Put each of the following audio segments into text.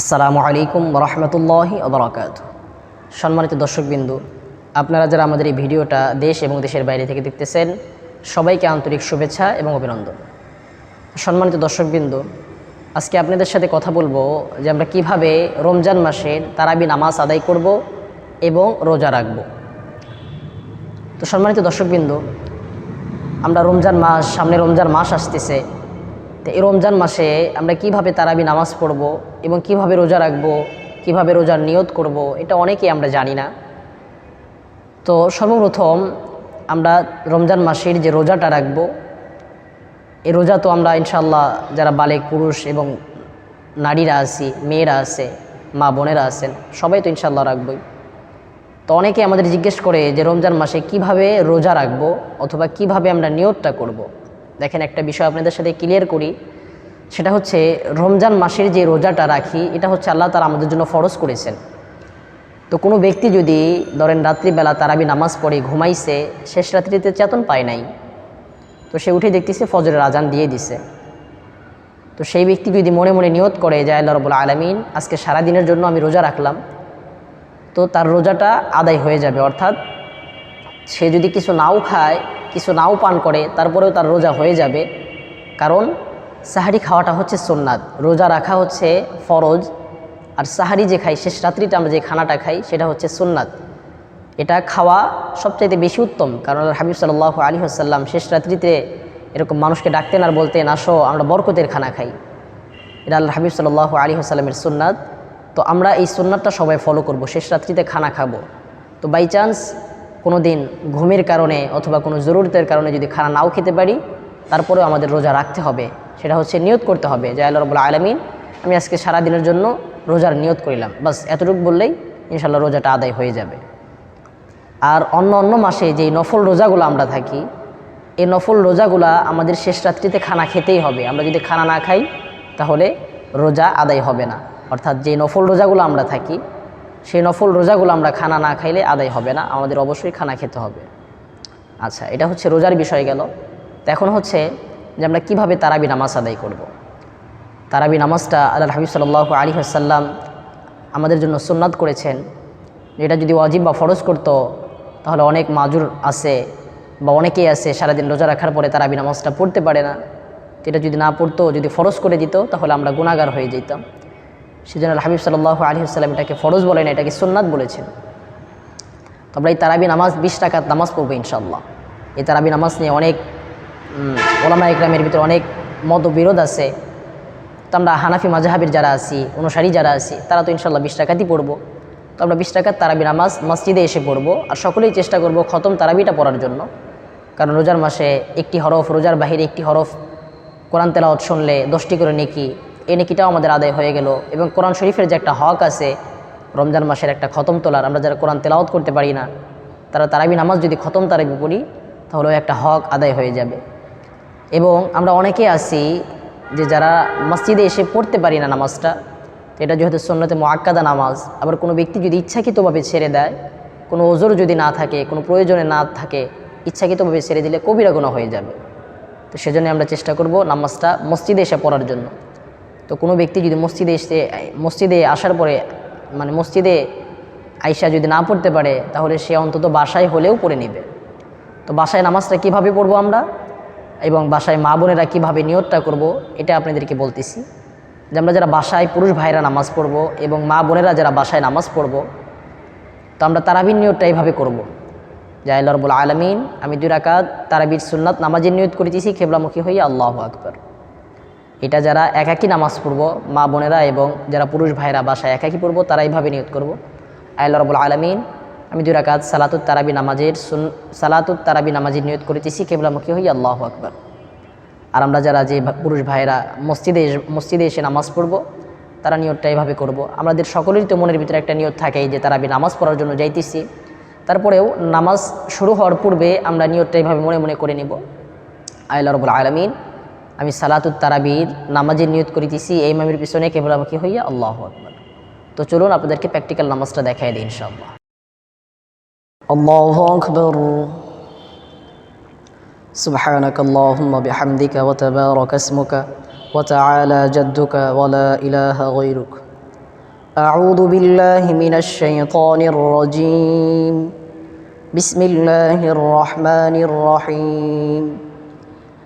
আসসালামু আলাইকুম রহমতুল্লাহি আবরাকাত সম্মানিত দর্শকবিন্দু, আপনারা যারা আমাদের এই ভিডিওটা দেশ এবং দেশের বাইরে থেকে দেখতেছেন, সবাইকে আন্তরিক শুভেচ্ছা এবং অভিনন্দন। সম্মানিত দর্শকবিন্দু, আজকে আপনাদের সাথে কথা বলব যে আমরা কীভাবে রমজান মাসে তারাবি নামাজ আদায় করব এবং রোজা রাখব। তো সম্মানিত দর্শকবিন্দু, আমরা রমজান মাস, সামনে রমজান মাস আসতেছে। এই রমজান মাসে আমরা কীভাবে তারাবি নামাজ পড়ব এবং কীভাবে রোজা রাখব, কীভাবে রোজার নিয়ত করব, এটা অনেকেই আমরা জানি না তো সর্বপ্রথম আমরা রমজান মাসের যে রোজাটা রাখব, এই রোজা তো আমরা ইনশাল্লাহ যারা বালেক পুরুষ এবং নারীরা আছি, মেয়েরা আছে, মা বোনেরা আছেন, সবাই তো ইনশাল্লাহ রাখবই তো অনেকে আমাদের জিজ্ঞেস করে যে রমজান মাসে কীভাবে রোজা রাখব অথবা কীভাবে আমরা নিয়তটা করব। দেখেন একটা বিষয় আপনাদের সাথে ক্লিয়ার করি, সেটা হচ্ছে রমজান মাসের যে রোজাটা রাখি, এটা হচ্ছে আল্লাহ তারা আমাদের জন্য ফরজ করেছেন। তো কোনো ব্যক্তি যদি ধরেন রাত্রিবেলা তারাবি নামাজ পড়ে, ঘুমাইছে, শেষ রাত্রিতে চেতন পায় নাই, তো সে উঠে দেখতেছে ফজরের আজান দিয়ে দিছে। তো সেই ব্যক্তি যদি মনে মনে নিয়ত করে যে আল্লাহ রবুল্লা আলমিন, আজকে সারা দিনের জন্য আমি রোজা রাখলাম, তো তার রোজাটা আদায় হয়ে যাবে। অর্থাৎ সে যদি কিছু নাও খায় কিছু নাও পান করে, তারপরেও তার রোজা হয়ে যাবে। কারণ সাহারি খাওয়াটা হচ্ছে সোননাথ রোজা রাখা হচ্ছে ফরজ। আর সাহারি যে খাই, শেষ রাত্রিটা আমরা যে খানাটা খাই, সেটা হচ্ছে সুন্নাত। এটা খাওয়া সবচাইতে বেশি উত্তম। কারণ হাবিব সাল্লাহ আলী আসাল্লাম শেষ রাত্রিতে এরকম মানুষকে ডাকতেন আর বলতেন, আসো, আমরা বরকতের খানা খাই। এটা আল্লাহ হাবিব সাল্লাহ আলী আসাল্লামের সুন্নাত। তো আমরা এই সুন্নাতটা সবাই ফলো করব, শেষ রাত্রিতে খানা খাব। তো বাই চান্স কোনো দিন ঘুমের কারণে অথবা কোনো জরুরতের কারণে যদি খানা নাও খেতে পারি, তারপরেও আমাদের রোজা রাখতে হবে। সেটা হচ্ছে নিয়ত করতে হবে যে, আল্লাহ রবুল্লা আলমিন, আমি আজকে সারা দিনের জন্য রোজার নিয়ত করিলাম। বাস এতটুকু বললেই ইনশাল্লাহ রোজাটা আদায় হয়ে যাবে। আর অন্য অন্য মাসে যেই নফল রোজাগুলো আমরা থাকি, এই নফল রোজাগুলা আমাদের শেষ রাত্রিতে খানা খেতেই হবে। আমরা যদি খানা না খাই, তাহলে রোজা আদায় হবে না। অর্থাৎ যে নফল রোজাগুলো আমরা থাকি সেই নফল রোজাগুলো আমরা খানা না খাইলে আদায় হবে না, আমাদের অবশ্যই খানা খেতে হবে। আচ্ছা এটা হচ্ছে রোজার বিষয় গেল। এখন হচ্ছে যে আমরা কীভাবে তারাবি নামাজ আদায় করব। তারাবি নামাজটা আল্লাহ হাবিব সাল্লাহ আলী আসাল্লাম আমাদের জন্য সুন্নাত করেছেন। এটা যদি ওয়াজিব বা ফরজ করতো, তাহলে অনেক মাজুর আছে বা অনেকেই আছে সারাদিন রোজা রাখার পরে তারাবি নামাজটা পড়তে পারে না। এটা যদি না পড়তো, যদি ফরজ করে দিত, তাহলে আমরা গুণাগার হয়ে যেতাম। সেজন্য হাবিব সাল্লাহ আলী এটাকে ফরজ বলেন এটাকে সুন্নাত বলেছেন। তো এই তারাবি নামাজ বিশ টাকার নামাজ পড়ব ইনশাল্লাহ এই তারাবি নামাজ নিয়ে অনেক ওলামা ইকরামের ভিতরে অনেক মতবিরোধ আছে। তো আমরা হানাফি মাজাহাবির যারা আছি, অনুসারী যারা আছি, তারা তো ইনশাল্লাহ বিশ টাকাতেই পড়ব। তো আমরা বিশ টাকার তারাবি নামাজ মসজিদে এসে পড়ব আর সকলেই চেষ্টা করব খতম তারাবিটা পড়ার জন্য। কারণ রোজার মাসে একটি হরফ, রোজার বাহিরে একটি হরফ কোরআন তেলাওয়াত শুনলে দশটি করে নেকি এই নেকিটাও আমাদের আদায় হয়ে গেল। এবং কোরআন শরীফের যে একটা হক আছে, রমজান মাসের একটা খতম তোলার, আমরা যারা কোরআন তেলাওত করতে পারি না, তারা তারাবি নামাজ যদি খতম তারাবি পড়ি, তাহলে একটা হক আদায় হয়ে যাবে। এবং আমরা অনেকে আছি যে যারা মসজিদে এসে পড়তে পারি না নামাজটা, এটা যেহেতু সন্ন্যতে মোয়াক্কাদা নামাজ, আবার কোনো ব্যক্তি যদি ইচ্ছাকৃতভাবে ছেড়ে দেয়, কোনো ওজোর যদি না থাকে, কোনো প্রয়োজনে না থাকে, ইচ্ছাকৃতভাবে ছেড়ে দিলে কবিরা হয়ে যাবে। তো সেজন্য আমরা চেষ্টা করব নামাজটা মসজিদে এসে পড়ার জন্য। তো কোনো ব্যক্তি যদি মসজিদে এসে, মসজিদে আসার পরে মানে মসজিদে আইসা যদি না পড়তে পারে, তাহলে সে অন্তত বাসায় হলেও পড়ে নেবে। তো বাসায় নামাজটা কীভাবে পড়ব আমরা? এবং বাসায় মা বোনেরা কীভাবে নিয়তটা করব? এটা আপনাদেরকে বলতেছি। যে আমরা যারা বাসায় পুরুষ ভাইরা নামাজ পড়ব এবং মা বোনেরা যারা বাসায় নামাজ পড়ব, তো আমরা তারাবির নিয়তটা এইভাবে করব। যে রবুল আলমিন, আমি দুই রাকাত তারাবির সুন্নাত নামাজের নিয়ত করেছি খেবলামুখী হই আল্লাহ আকবর। এটা যারা একাকী নামাজ পড়ব, মা বোনেরা এবং যারা পুরুষ ভাইরা বাসায় একাকী পড়ব তারা এইভাবে নিয়ত করব। আল্লাহ রবুল আলমিন, আমি দুই রাকাত সালাতুত তারাবি নামাজের সুন, সালাতুত তারাবি নামাজের নিয়ত করেছি কেবলামুখী হই আল্লাহ আকবর। আর আমরা যারা যে পুরুষ ভাইয়েরা মসজিদে মসজিদে এসে নামাজ পড়ব, তারা নিয়তটা এইভাবে করব। আমাদের সকলেরই তো মনের ভিতরে একটা নিয়ত থাকে যে তারাবি নামাজ পড়ার জন্য যাইতেছি। তারপরেও নামাজ শুরু হওয়ার পূর্বে আমরা নিয়তটা এইভাবে মনে মনে করে নেব। আল্লাহ রবুল আলমিন আমি সালাতুত তারাবির নামাজের নিয়ত করিতেছি এই মামির পিছনে কেবলামুখী হইয়া আল্লাহ আকবর তো চলুন আপনাদেরকে প্র্যাকটিক্যাল নামাজটা দেখাই দিই ইনশাআল্লাহ الله أكبر سبحانك اللهم بحمدك وتبارك اسمك وتعالى جدك ولا إله غيرك أعوذ بالله من الشيطان الرجيم بسم الله الرحمن الرحيم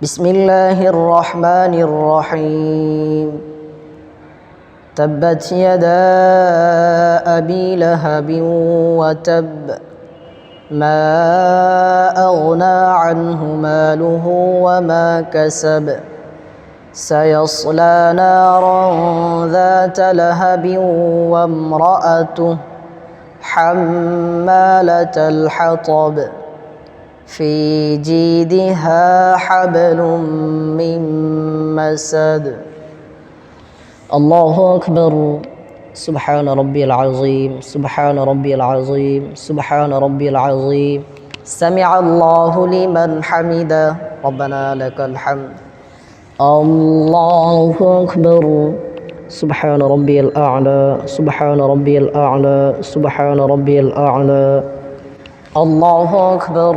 بسم الله الرحمن الرحيم. تبت يدا أبي لهب وتب ما أغنى عنه ماله وما كسب سيصلى نارا ذات لهب وامرأته حمالة الحطب. في جيدها حبل من مسد. الله أكبر. سبحان ربي العظيم. سبحان ربي العظيم. سبحان ربي العظيم. سمع الله لمن حمده. ربنا لك الحمد. الله أكبر. سبحان ربي الأعلى. سبحان ربي الأعلى. سبحان ربي الأعلى. الله أكبر.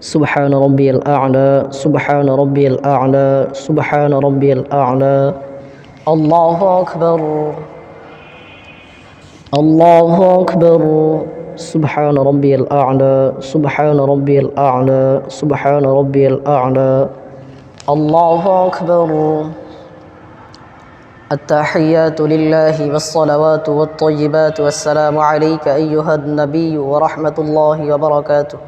سبحان ربي الأعلى سبحان ربي الأعلى سبحان ربي الأعلى. الله أكبر. الله أكبر. سبحان ربي الأعلى سبحان ربي الأعلى سبحان ربي الأعلى. الله أكبر. التحيات لله والصلوات والطيبات والسلام عليك أيها النبي ورحمة الله وبركاته.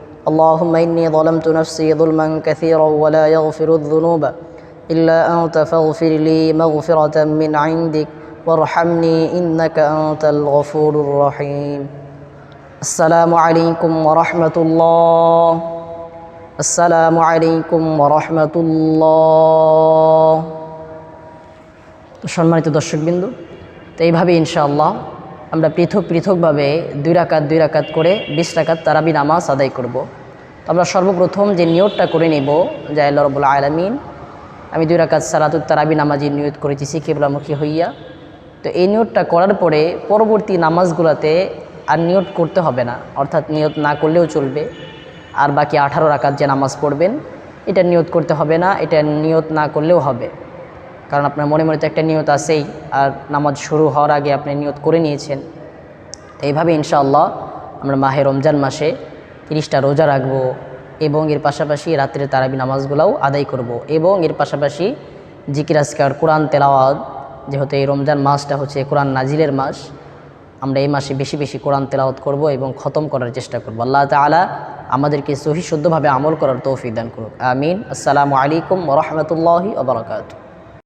اللهم إني ظلمت نفسي ظلما كثيرا ولا يغفر الذنوب إلا أنت فاغفر لي مغفرة من عندك وارحمني إنك أنت الغفور الرحيم السلام عليكم ورحمة الله السلام عليكم ورحمة الله তো সম্মানিত দর্শকবিন্দু তো এইভাবে ইনশাআল্লাহ আমরা পৃথক পৃথকভাবে দুই রাকাত দুই রাকাত করে বিশ রাকাত তারাবি নামাজ আদায় করব। তো আমরা সর্বপ্রথম যে নিয়তটা করে নেব, যে আল্লাহ রবুল্লা আলমিন, আমি দুই রাকাত সালাতুত তারাবি নামাজি নিয়ত করেছি কেবলামুখী হইয়া। তো এই নিয়তটা করার পরে পরবর্তী নামাজগুলোতে আর নিয়ত করতে হবে না, অর্থাৎ নিয়ত না করলেও চলবে। আর বাকি আঠারো রাকাত যে নামাজ পড়বেন, এটা নিয়ত করতে হবে না, এটা নিয়ত না করলেও হবে। কারণ আপনার মনে মনে তো একটা নিয়ত আছেই, আর নামাজ শুরু হওয়ার আগে আপনি নিয়ত করে নিয়েছেন। তো এইভাবে ইনশাআল্লাহ আমরা মাহে রমজান মাসে তিরিশটা রোজা রাখব এবং এর পাশাপাশি রাত্রে তারাবি নামাজগুলোও আদায় করব এবং এর পাশাপাশি জিকির, আজকার, কোরআন, তেলাওয়াত, যেহেতু এই রমজান মাসটা হচ্ছে কোরআন নাজিলের মাস, আমরা এই মাসে বেশি বেশি কোরআন তেলাওয়াত করব এবং খতম করার চেষ্টা করব। আল্লাহ তালা আমাদেরকে সহি শুদ্ধভাবে আমল করার তৌফিক দান করুক। আমিন। আসসালামু আলাইকুম রহমতুল্লাহি ওবরাকাতু